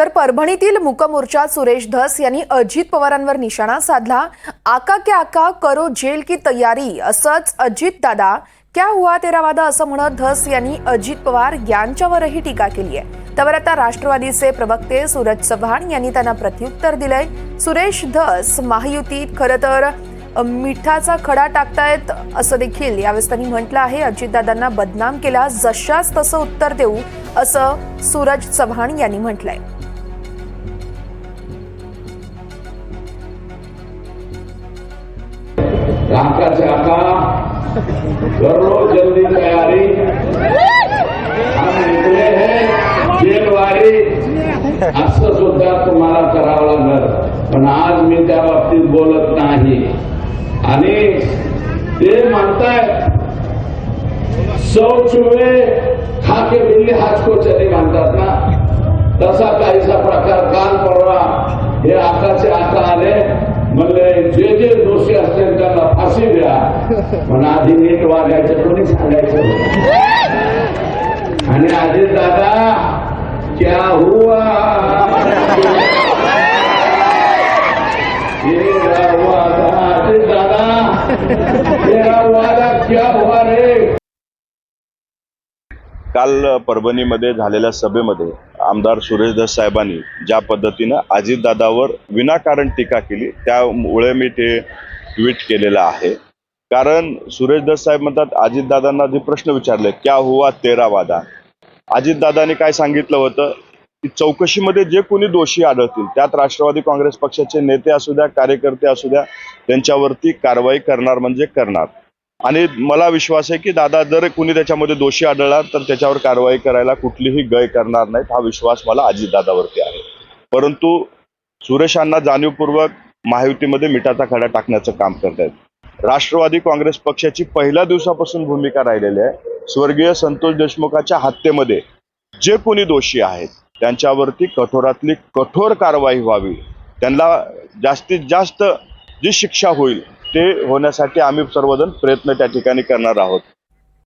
तर परभणीतील मुकमोर्चात सुरेश धस यांनी अजित पवारांवर निशाणा साधला. आका क्या आका करो जेल की तयारी असंच अजित दादा क्या हुआ तेरा वादा असं म्हणत धस यांनी अजित पवार यांच्यावरही टीका केली आहे. त्यावर आता राष्ट्रवादीचे प्रवक्ते सूरज चव्हाण यांनी त्यांना प्रत्युत्तर दिलंय. सुरेश धस महायुतीत खरं तर मिठाचा खडा टाकतायत असं देखील यावेळेस त्यांनी म्हटलं आहे. अजितदादांना बदनाम केला जशाच तसं उत्तर देऊ असं सूरज चव्हाण यांनी म्हटलंय. आकाश आका दररोज जल्दी तयारी. हम निकले हैं जेलवारी. असं सुद्धा तुम्हाला करावं लागणार. पण आज मी त्या बाबतीत बोलत नाही. आणि ते म्हणतायत सौ चुवे खाके बिल्ली हाच चले म्हणतात ना तसा काहीसा प्रकार काल परवा हे आकाचे आका आले म्हणले जे जे दोषी असतील त्यांना फाशी द्या पण आधी नीट वागायचं कोणी सांगायचं आणि आधी दादा क्या हुआ? दादा तेरा वादा क्या हुआ रे? काल परभणीमध्ये झालेल्या सभेमध्ये आमदार सुरेश दस साहेबांनी ज्या पद्धतीनं अजितदादावर विनाकारण टीका केली त्यामुळे मी ते ट्विट केलेलं आहे. कारण सुरेश साहेब म्हणतात अजितदादांना जे प्रश्न विचारले क्या हुआ तेरा वादा? अजितदादांनी काय सांगितलं होतं? की चौकशीमध्ये जे कोणी दोषी आढळतील त्यात राष्ट्रवादी काँग्रेस पक्षाचे नेते असू द्या कार्यकर्ते असू द्या त्यांच्यावरती कारवाई करणार म्हणजे करणार. आणि मला विश्वास आहे की दादा जर कुणी त्याच्यामध्ये दोषी आढळला तर त्याच्यावर कारवाई करायला कुठलीही गय करणार नाहीत हा विश्वास मला अजितदादावरती आहे. परंतु सुरेशांना जाणीवपूर्वक महायुतीमध्ये मिठाचा खडा टाकण्याचं काम करतायत. राष्ट्रवादी काँग्रेस पक्षाची पहिल्या दिवसापासून भूमिका राहिलेली आहे. स्वर्गीय संतोष देशमुखाच्या हत्येमध्ये जे कोणी दोषी आहेत त्यांच्यावरती कठोरातली कठोर कारवाई व्हावी. त्यांना जास्तीत जास्त जी शिक्षा होईल ते होण्यासाठी आम्ही सर्वजण प्रयत्न त्या ठिकाणी करणार आहोत.